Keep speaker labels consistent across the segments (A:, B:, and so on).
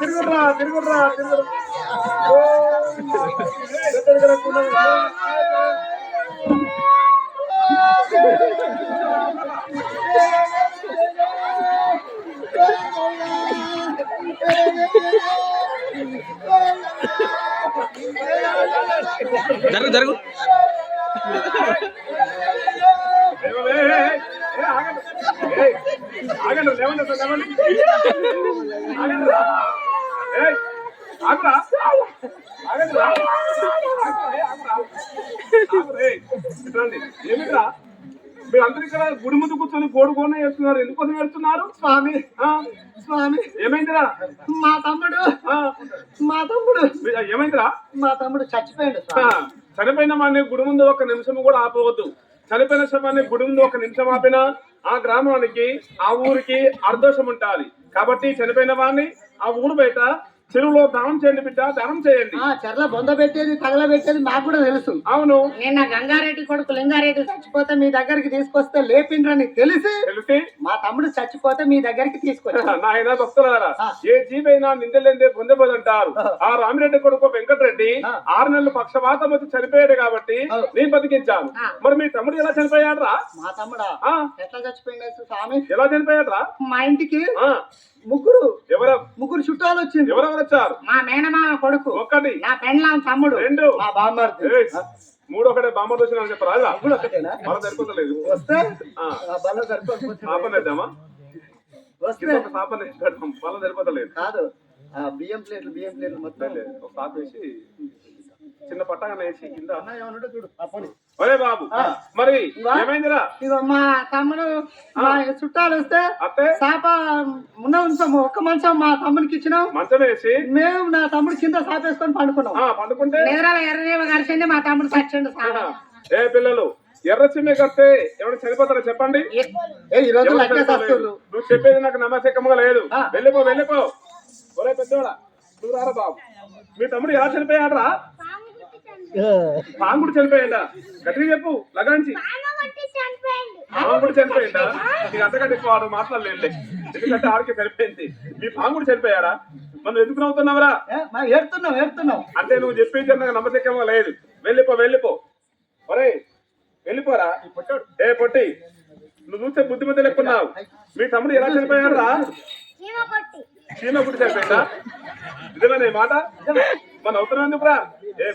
A: తిరుగురా తిరుగురా తిరుగురా
B: జరుగు జరుగు.
A: ఆగండి లేవండి అసలు లేవండి ఆగండి రా. ఏయ్, ఆగురా. ఆగండి రా. ఆగురా, ఏయ్, ఆగురా. ఆగురా, ఏయ్, ఇటు రండి. ఏమిట్రా మీరు అందరు ఇక్కడ గుడి ముందు కూర్చొని కోడుకోనే వేస్తున్నారు ఎందుకోసం వేస్తున్నారు
C: స్వామి? స్వామి
A: ఏమైందిరా
C: మా తమ్ముడు? మా తమ్ముడు
A: ఏమైందిరా
C: మా తమ్ముడు చచ్చిపోయాడు
A: చనిపోయిన వాడిని గుడి ముందు ఒక నిమిషం కూడా ఆపవద్దు చనిపోయిన శవాన్ని గుడి ముందు ఒక నిమిషం ఆపినా ఆ గ్రామానికి ఆ ఊరికి అర్దోషం ఉండాలి. కాబట్టి చనిపోయిన వాడిని ఆ ఊరు బయట చెరువులో దానం చేయండి బిడ్డ దానం చేయండి.
C: చెర్ల బొంద పెట్టేది తగల పెట్టేది నాకు కూడా తెలుసు.
A: అవును.
C: నిన్న గంగారెడ్డి కొడుకు లింగారెడ్డి చచ్చిపోతే మీ దగ్గరికి తీసుకొస్తే లేపిండ్రని తెలిసి
A: తెలిసి?
C: మా తమ్ముడు చచ్చిపోతే మీ దగ్గరికి తీసుకొచ్చా
A: నాయన భక్తులారా
C: ఆ.
A: ఏ జీవైనా నిందలేందే పొందబోదంటారు ఆ. రామిరెడ్డి కొడుకు వెంకటరెడ్డి. ఆరు నెలలు పక్షవాతం వచ్చి చనిపోయాడు కాబట్టి. నేను బతికించాను. మరి మీ తమ్ముడు ఎలా చనిపోయాడు రా
C: మా తమ్ముడా? ఎట్లా చచ్చిపోయిండు స్వామి?
A: ఎలా చనిపోయాడు రా
C: మా ఇంటికి ముగ్గురు.
A: ఎవరు?
C: ముగ్గురు చుట్టాలు వచ్చింది
A: ఎవరెవరు వచ్చారు?
C: మా మేనమామ కొడుకు.
A: ఒకటి.
C: నా పెండ్లాం తమ్ముడు.
A: రెండు.
C: మా బామ్మర్ది.
A: ఏయ్, మూడు ఒకటే బామ్మ వచ్చిన చెప్పరా? ఇలా
C: ముగ్గురు ఒకటేనా
A: మన సరిపోతలేదు.
C: వస్తే?
A: ఆ,
C: ఆ బల్ల సరిపోకపోతే
A: పాపం వేద్దామా
C: వస్తే.
A: కింద ఒక పాపం వేసి బల సరిపోతలేదు.
C: కాదు. ఆ బియ్యం ప్లేట్లు బియ్యం ప్లేట్లు మొత్తం.
A: లే, ఒక పాప వేసి చిన్న పట్టగా వేసి కింద.
C: అన్న ఏమన్నాడో చూడు ఆ పని.
A: ఒరే బాబు. మరి
C: వా.
A: ఏమైందిరా?
C: ఇగో మా తమ్ముడు మా చుట్టాలు వస్తే సాప ఉన్న ఉంచాము ఒక్క మంచం మా తమ్మునికి ఇచ్చినాం.
A: మంచం వేసి?
C: మేము నా తమ్ముడు కింద సాపేసుకొని పండుకున్నాం.
A: ఆ పండుకుంటే?
C: మా తమ్ముడు చచ్చిండు.
A: ఏ పిల్లలు ఎర్ర చిమ్మె కడితే ఎవరు చనిపోతారో చెప్పండి?
C: ఏ ఈ రోజు
A: నువ్వు చెప్పేది నాకు నమ్మశకంగా లేదు. వెళ్ళిపో వెళ్ళిపో. ఒరే పెద్దోడా నువ్వు రారా బాబు. మీ తమ్ముడు ఎలా చనిపోయాడరా? పాంగుడు చనిపోయిందా? గట్టిగా చెప్పు లగాంచి పాంగుడు చనిపోయిందా. నీకు అంతకంటే ఎక్కువ వాడు మాట్లాడలేదు ఎందుకంటే ఆడికి సరిపోయింది. మీ పాంగుడు చనిపోయాడా? మనం ఎందుకు నవ్వుతున్నావురా?
C: ఏ, మా ఏడుతున్నాం ఏడుతున్నాం
A: అంటే నువ్వు చెప్పేది నాకు నమ్మశకంగా లేదు. వెళ్ళిపో వెళ్ళిపో. ఒరే వెళ్ళిపోరా. ఏ పొట్టి. నువ్వు చూస్తే బుద్ధిమంతులు ఎక్కున్నావు. మీ తమ్ముడు ఎలా చనిపోయాడు రా చీమ పుట్టి చనిపోయిందా? నిజమేనా ఈ మాట? మన అవుతున్నాం ఎందుకురా? ఏ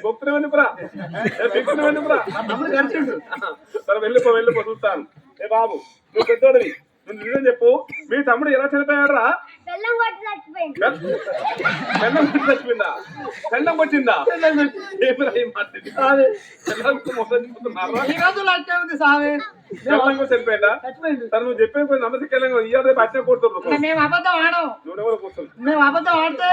A: సరే వెళ్ళిపో వెళ్ళిపో చూస్తాను. ఏ బాబు నువ్వు పెద్దోడివి. నువ్వు నిజం చెప్పు. మీ తమ్ముడు ఎలా చనిపోయాడు రా
D: బెల్లం కొట్టి చచ్చిపోయింది.
A: పెళ్ళం పుట్టి చచ్చిపోయిందా? పెళ్ళం వచ్చిందా ఏమిరా ఈ మాట ఇది?
C: అది
A: పెళ్ళంకు మోసం చేస్తున్నారా?
C: ఈ రోజు లెక్క ఉంది సామి
A: పెళ్ళం కూడా చనిపోయిందా
C: చచ్చిపోయిండు
A: సరే నువ్వు చెప్పే పోయి నమ్మశక్యంగా ఇయ్యాలి రేపు అట్నే కూర్చుంటారు
C: మేము అబద్ధం ఆడం
A: నువ్వెవరు
C: మేము అబద్ధం ఆడితే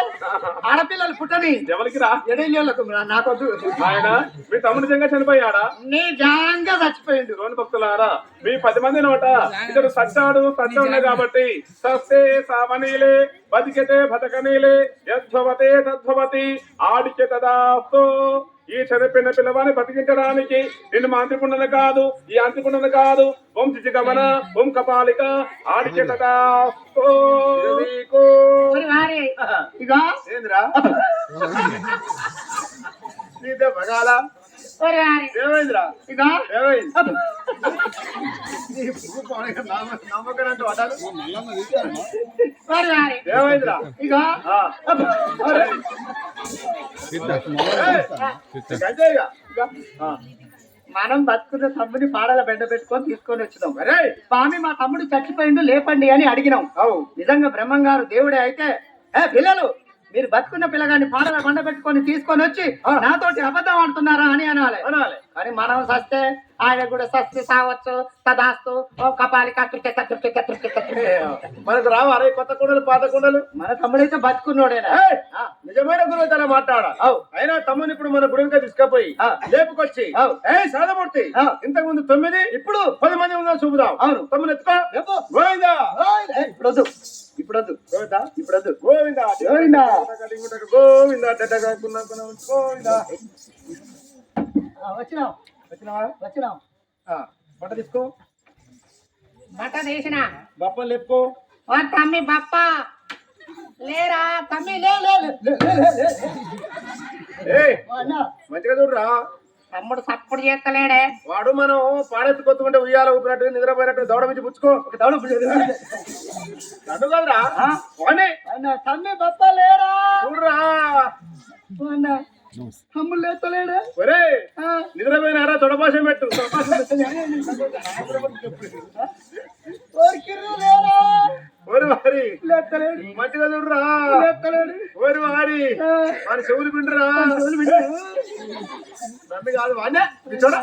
C: ఆడపిల్లలు పుట్టని
A: ఎవరికి రా?
C: ఎడేళ్ళకు నాకొద్దు
A: ఆయన మీ తమ్ముడు నిజంగా చనిపోయాడా?
C: నిజంగా చచ్చిపోయిండు.
A: రోడ్డు భక్తులారా మీ పది మంది నోట ఇతడు సచ్చాడు సచ్చ ఉన్నాయి కాబట్టి సస్తే సామనీలే బతికితే బతకనీలే యద్భవతే తద్భవతి ఆడికే తదాస్తో ఈ చనిపోయిన పిల్లవాడిని బతికించడానికి నిన్ను మా అంత్రికుండను కాదు ఈ అంత్రికుండను కాదు ఓం శిశిగమన ఓం కపాలిక ఆడికే తదాస్తో।
C: ఇక
A: ఏంద్రా? ఏమైందిరా?
C: ఇక. మనం బతుకున్న తమ్ముని పాడల బెండ పెట్టుకొని తీసుకొని వచ్చినాం.
A: అరే
C: స్వామి మా తమ్ముడు చచ్చిపోయిండు లేపండి అని అడిగినాం.
A: అవు.
C: నిజంగా బ్రహ్మంగారు దేవుడే అయితే ఏ పిల్లలు మీరు బతుకున్న పిల్లగాన్ని పాడల బండ పెట్టుకొని తీసుకొని వచ్చి నాతోటి అబద్ధం ఆడుతున్నారా అని అనాలి.
A: అనాలి.
C: కానీ మనం సస్తే ఆయన కూడా సస్తే సావచ్చు తదాస్తు. ఓ కపాలిక.
A: మనకు రావు? అరే కొత్త కుండలు పాత కుండలు?
C: మన తమ్ముడైతే బతుకున్నోడేనా?
A: నిజమైన గురువు తన మాట్లాడ. అయినా తమ్ముని ఇప్పుడు మన గురువుగా తీసుకుపోయి. లేపుకొచ్చి. ఏ సాధమూర్తి. ఇంతకు ముందు తొమ్మిది ఇప్పుడు పది మంది ఉందో చూపుదాం.
C: అవును.
A: తమ్ముని ఎత్తుకో. గోవిందా!
C: ఇప్పుడొద్దు. ఇప్పుడొద్దు.
A: గోవిందా?
C: ఇప్పుడొద్దు.
A: గోవిందా?
C: గోవిందా.
A: గోవిందా? గోవిందా? వచ్చినావా?
C: వచ్చినాం.
A: ఆ, పంట తీసుకో.
C: బట్ట తీసిన.
A: బప్పలు లేపుకో.
C: ఓ తమ్మి బప్ప. లేరా? తమ్మి లే
A: మంచిగా చూడరా.
C: తమ్ముడు సప్పుడు చేస్తలేడే.
A: వాడు మనం పాడెత్తు కొత్తుకుంటే ఉయ్యాల ఊపినట్టు నిద్రపోయినట్టు దౌడ మించి పుచ్చుకో.
C: ఒక దౌడ.
A: నన్ను కదరా.
C: తమ్మి బప్ప లేరా?
A: చూడరా. ఒరే
C: ఆ.
A: నిద్రపోయినారా? తొడపాశం పెట్టు. ఓరి వారి. మంచిగా చూడరా.
C: లేస్తలేడు
A: ఓరి వారి.
C: ఆ.
A: వారి చెవులు పిండరా. నన్ను కాదు చూడ.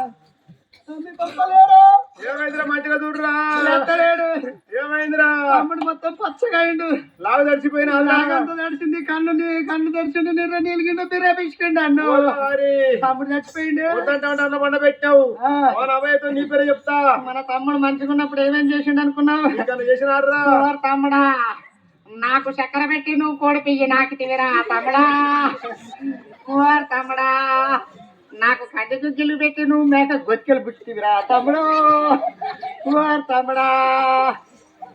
A: ఏమైందిరా? మంచిగా చూడరా. ఏమైందిరా?
C: తమ్ముడు మొత్తం పచ్చగా అయిండు
A: లావు తడిచిపోయినా
C: నాకంతా తడిచింది కన్ను కన్ను తెరిచిండు నిర్ర నీలిగిండు బిర్రేపించుకుండు అన్ను. తమ్ముడు చచ్చిపోయిండు.
A: అన్న బండ పెట్టావు అబ్బాయితో నీ పేరే చెప్తా.
C: మన తమ్ముడు మంచిగా ఉన్నప్పుడు ఏమేం చేసిండు అనుకున్నావు?
A: చేసినారా
C: తమ్ముడా నాకు చక్కెర పెట్టి నువ్వు కోడి పియ్యి నాకు తివిరా తమ్ముడా? ఓర్ తమ్ముడా నాకు కంది గుగ్గిలు పెట్టి నువ్వు మేక గొత్తులు పుట్టివిరా తమ్ముడు. ఓర్ తమ్ముడా.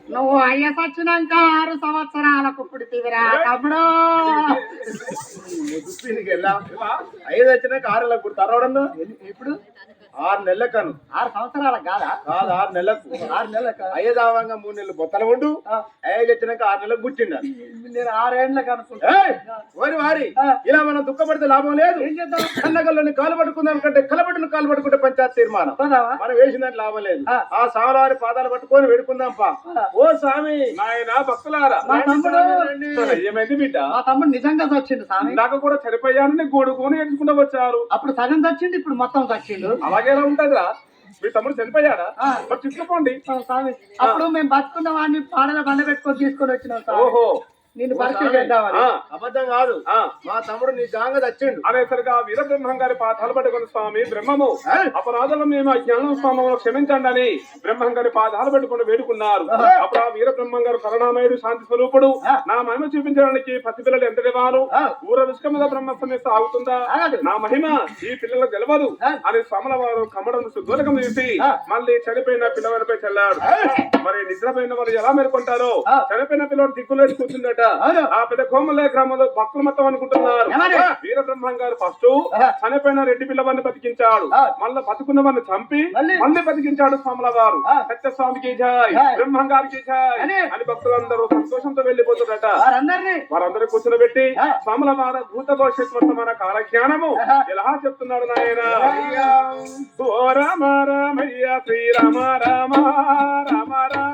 C: నువ్వు అయ్య సచ్చినాక ఆరు సంవత్సరాలకు పుడితివిరా తమ్ముడు.
A: ఐదు వచ్చినాక ఆరు నెలలకు పుడతారు
C: ఇప్పుడు
A: ఆరు నెలలకు
C: ఆరు సంవత్సరాలకు కాదా?
A: కాదు ఆరు నెలలకు.
C: ఆరు నెలలకు?
A: అయ్యేదావంగా మూడు నెలలు బొత్తలు ఉండు. ఐదు వచ్చినాక ఆరు నెలలకు పుట్టిండ.
C: నేను ఆరేళ్ళకి అనుకుంటా.
A: ఏయ్! ఓరి వారి. ఇలా మనం దుఃఖపడితే లాభం లేదు.
C: ఏం చేద్దాం?
A: కన్నగల్లోని కాలు పట్టుకుందాం కంటే కలబడిన కాలు పట్టుకుంటే పంచాయతీ తీర్మానం. మనం వేసిందంటే లాభం లేదు.
C: ఆ.
A: సామలవారి పాదాలు పట్టుకొని వేడుకుందాం పా ఓ స్వామి. నాయన భక్తులారా.
C: మా తమ్ముడు.
A: ఏమైంది బిడ్డ?
C: మా తమ్ముడు నిజంగా చచ్చిండు స్వామి.
A: ఇందాక కూడా చనిపోయానని గోడుకొని ఎడుచుకుంటూ వచ్చారు.
C: అప్పుడు సగం చచ్చిండు ఇప్పుడు మొత్తం చచ్చిండు.
A: అలాగే ఉంటుందిరా? మీ తమ్ముడు చనిపోయాడా. మరి తీసుకుపోండి.
C: అప్పుడు మేము బతుకున్న వాడిని పాడల బండ పెట్టుకొని తీసుకొని వచ్చినాం
A: ఓహో.
C: నిన్ను చేద్దామని.
A: అబద్ధం కాదు. మా తమ్ముడు నీ గాంగ చచ్చిండు అనేసరిగా వీర బ్రహ్మం గారి పాదాలు పట్టుకుని స్వామి బ్రహ్మము. అపరాధులు మేము అజ్ఞానం స్వామమును క్షమించండి అని బ్రహ్మం గారి పాదాలు పెట్టుకుని వేడుకున్నారు. అప్పుడు ఆ వీర బ్రహ్మం గారు కరుణామయుడు శాంతి స్వరూపుడు నా మహిమ చూపించడానికి పసి పిల్లలు ఎంత వారు ఊర విష్కముద బ్రహ్మ సమేత ఆగుతుందా. నా మహిమ ఈ పిల్లలకు తెలవదు అని స్వాముల వారు కమ్మడం సుదూరకం తీసి మళ్ళీ చనిపోయిన పిల్లవారిపై చల్లాడు మరి నిద్రపోయిన వారు ఎలా మేల్కొంటారో? చనిపోయిన పిల్లవాడు దిక్కులేసి కూర్చుందట. ఆ పెద్ద కోమలే గ్రామంలో భక్తులు మొత్తం అనుకుంటున్నారు.
C: ఏమని?
A: వీర బ్రహ్మం గారు ఫస్ట్ చనిపోయిన రెడ్డి పిల్లవాడిని బతికించాడు. మళ్ళీ బతుకున్న వారిని చంపి
C: మళ్ళీ?
A: బతికించాడు స్వాముల వారు. సత్యస్వామికి జాయ్. బ్రహ్మం గారికి జాయ్
C: అని?
A: భక్తులందరూ సంతోషంతో
C: వారందరినీ?
A: వారందరూ కూర్చోబెట్టి
C: ఆ.
A: స్వాముల వార భూత భవిష్యత్ వర్తమాన కాల జ్ఞానము
C: ఆహా.
A: ఎలా చెప్తున్నాడు నాయన? ఓ రామ రామయ్య శ్రీరామ రామ రామ రామ.